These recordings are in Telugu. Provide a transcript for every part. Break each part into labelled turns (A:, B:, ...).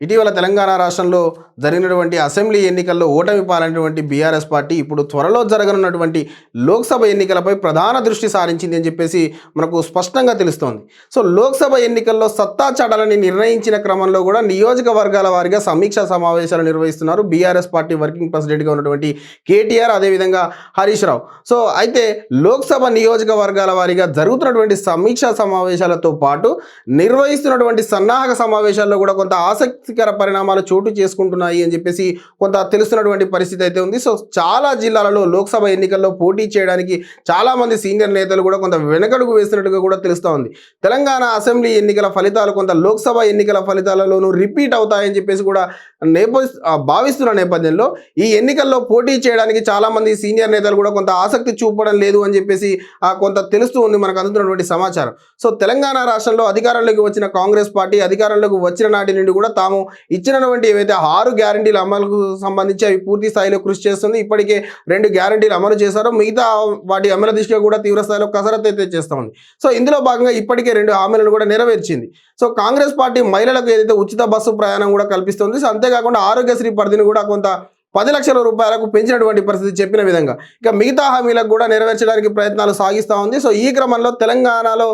A: ఇటీవల తెలంగాణ రాష్ట్రంలో జరిగినటువంటి అసెంబ్లీ ఎన్నికల్లో ఓటమి పాలైనటువంటి బీఆర్ఎస్ పార్టీ ఇప్పుడు త్వరలో జరగనున్నటువంటి లోక్సభ ఎన్నికలపై ప్రధాన దృష్టి సారించింది అని చెప్పేసి మనకు స్పష్టంగా తెలుస్తోంది. సో లోక్సభ ఎన్నికల్లో సత్తా చాటాలని నిర్ణయించిన క్రమంలో కూడా నియోజకవర్గాల వారిగా సమీక్షా సమావేశాలు నిర్వహిస్తున్నారు బీఆర్ఎస్ పార్టీ వర్కింగ్ ప్రెసిడెంట్గా ఉన్నటువంటి కేటీఆర్ అదేవిధంగా హరీష్ రావు. సో అయితే లోక్సభ నియోజకవర్గాల వారిగా జరుగుతున్నటువంటి సమీక్షా సమావేశాలతో పాటు నిర్వహిస్తున్నటువంటి సన్నాహక సమావేశాల్లో కూడా కొంత ఆసక్తి ఆసక్తికర పరిణామాలు చోటు చేసుకుంటున్నాయి అని చెప్పేసి కొంత తెలుస్తున్నటువంటి పరిస్థితి అయితే ఉంది. సో చాలా జిల్లాలలో లోక్సభ ఎన్నికల్లో పోటీ చేయడానికి చాలా మంది సీనియర్ నేతలు కూడా కొంత వెనకడుగు వేసినట్టుగా కూడా తెలుస్తూ ఉంది. తెలంగాణ అసెంబ్లీ ఎన్నికల ఫలితాలు కొంత లోక్సభ ఎన్నికల ఫలితాలలోనూ రిపీట్ అవుతాయని చెప్పేసి కూడా నేప భావిస్తున్న నేపథ్యంలో ఈ ఎన్నికల్లో పోటీ చేయడానికి చాలామంది సీనియర్ నేతలు కూడా కొంత ఆసక్తి చూపడం లేదు అని చెప్పేసి కొంత తెలుస్తూ ఉంది మనకు అందుతున్నటువంటి సమాచారం. సో తెలంగాణ రాష్ట్రంలో అధికారంలోకి వచ్చిన కాంగ్రెస్ పార్టీ అధికారంలోకి వచ్చిన నాటి నుండి కూడా తాము ఇచ్చినటువంటి ఏవైతే ఆరు గ్యారంటీల అమలుకు సంబంధించి అవి పూర్తి స్థాయిలో కృషి చేస్తుంది ఇప్పటికే రెండు గ్యారంటీలు అమలు చేశారో. మిగతా వాటి అమలు దిశగా కూడా తీవ్ర స్థాయిలో కసరత్తు అయితే చేస్తూ ఉంది. సో ఇందులో భాగంగా ఇప్పటికే రెండు హామీలను కూడా నెరవేర్చింది. సో కాంగ్రెస్ పార్టీ మహిళలకు ఏదైతే ఉచిత బస్సు ప్రయాణం కూడా కల్పిస్తుంది సో అంతేకాకుండా ఆరోగ్యశ్రీ పరిధిని కూడా కొంత పది లక్షల రూపాయలకు పెంచినటువంటి పరిస్థితి చెప్పిన విధంగా. ఇక మిగతా హామీలకు కూడా నెరవేర్చడానికి ప్రయత్నాలు సాగిస్తూ ఉంది. సో ఈ క్రమంలో తెలంగాణలో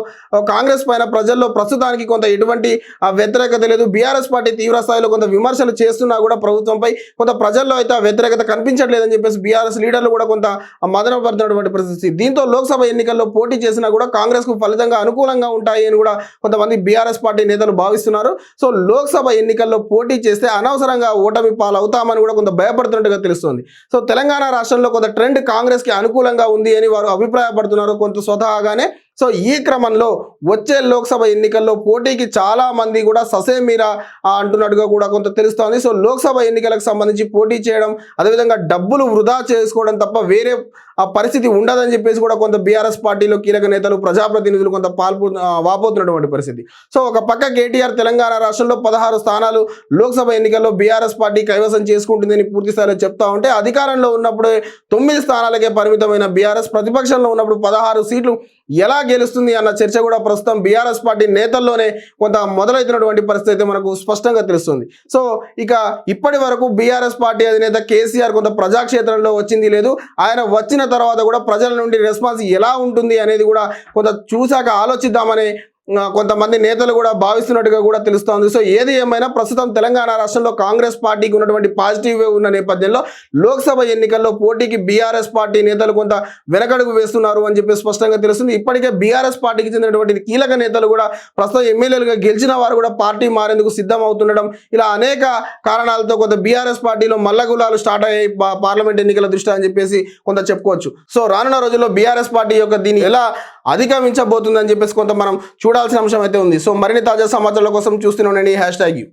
A: కాంగ్రెస్ పైన ప్రజల్లో ప్రస్తుతానికి కొంత ఎటువంటి ఆ, వ్యతిరేకత లేదు. బీఆర్ఎస్ పార్టీ తీవ్ర స్థాయిలో కొంత విమర్శలు చేస్తున్నా కూడా ప్రభుత్వంపై కొంత ప్రజల్లో అయితే ఆ వ్యతిరేకత కనిపించట్లేదని చెప్పేసి బీఆర్ఎస్ లీడర్లు కూడా కొంత మదన పడుతున్నటువంటి పరిస్థితి. దీంతో లోక్సభ ఎన్నికల్లో పోటీ చేసినా కూడా కాంగ్రెస్కు ఫలితంగా అనుకూలంగా ఉంటాయి అని కూడా కొంతమంది బీఆర్ఎస్ పార్టీ నేతలు భావిస్తున్నారు. సో లోక్సభ ఎన్నికల్లో పోటీ చేస్తే అనవసరంగా ఓటమి పాలవుతామని కూడా కొంత భయపడుతున్నట్టుగా తెలుస్తుంది. సో తెలంగాణ రాష్ట్రంలో కొంత ట్రెండ్ కాంగ్రెస్కి అనుకూలంగా ఉంది అని వారు అభిప్రాయపడుతున్నారు. కొంత స్వతహాగానే సో ఈ క్రమంలో వచ్చే లోక్సభ ఎన్నికల్లో పోటీకి చాలా మంది కూడా ససేమీరా అంటున్నట్టుగా కూడా కొంత తెలుస్తోంది. సో లోక్సభ ఎన్నికలకు సంబంధించి పోటీ చేయడం అదేవిధంగా డబ్బులు వృధా చేసుకోవడం తప్ప వేరే ఆ పరిస్థితి ఉండదని చెప్పేసి కూడా కొంత బీఆర్ఎస్ పార్టీలో కీలక నేతలు ప్రజాప్రతినిధులు కొంత పాల్పు వాపోతున్నటువంటి పరిస్థితి. సో ఒక పక్క కేటీఆర్ తెలంగాణ రాష్ట్రంలో పదహారు స్థానాలు లోక్సభ ఎన్నికల్లో బీఆర్ఎస్ పార్టీ కైవసం చేసుకుంటుందని పూర్తి స్థాయిలో చెప్తా ఉంటే అధికారంలో ఉన్నప్పుడే తొమ్మిది స్థానాలకే పరిమితమైన బీఆర్ఎస్ ప్రతిపక్షంలో ఉన్నప్పుడు పదహారు సీట్లు ఎలా గెలుస్తుంది అన్న చర్చ కూడా ప్రస్తుతం బీఆర్ఎస్ పార్టీ నేతల్లోనే కొంత మొదలవుతున్నటువంటి పరిస్థితి అయితే మనకు స్పష్టంగా తెలుస్తుంది. సో ఇక ఇప్పటి వరకు బీఆర్ఎస్ పార్టీ అధినేత కేసీఆర్ కొంత ప్రజాక్షేత్రంలో వచ్చింది లేదు. ఆయన వచ్చిన తర్వాత కూడా ప్రజల నుండి రెస్పాన్స్ ఎలా ఉంటుంది అనేది కూడా కొంత చూశాక ఆలోచిద్దామనే కొంతమంది నేతలు కూడా భావిస్తున్నట్టుగా కూడా తెలుస్తోంది. సో ఏది ఏమైనా ప్రస్తుతం తెలంగాణ రాష్ట్రంలో కాంగ్రెస్ పార్టీకి ఉన్నటువంటి పాజిటివ్ ఉన్న నేపథ్యంలో లోక్సభ ఎన్నికల్లో పోటీకి బీఆర్ఎస్ పార్టీ నేతలు కొంత వెనకడుగు వేస్తున్నారు అని చెప్పి స్పష్టంగా తెలుస్తుంది. ఇప్పటికే బీఆర్ఎస్ పార్టీకి చెందినటువంటి కీలక నేతలు కూడా ప్రస్తుతం ఎమ్మెల్యేలుగా గెలిచిన వారు కూడా పార్టీ మారేందుకు సిద్ధం అవుతుండడం ఇలా అనేక కారణాలతో కొంత బీఆర్ఎస్ పార్టీలో మల్లగులాలు స్టార్ట్ అయ్యాయి పార్లమెంట్ ఎన్నికల దృష్ట్యా అని చెప్పేసి కొంత చెప్పుకోవచ్చు. సో రానున్న రోజుల్లో బీఆర్ఎస్ పార్టీ యొక్క దీన్ని ఎలా అధిగమించబోతుందని చెప్పేసి కొంత మనం చూడాల్సిన అంశం అయితే ఉంది. సో మరిన్ని తాజా సమాచారాల కోసం చూస్తూనే ఉండండి. Hash tag you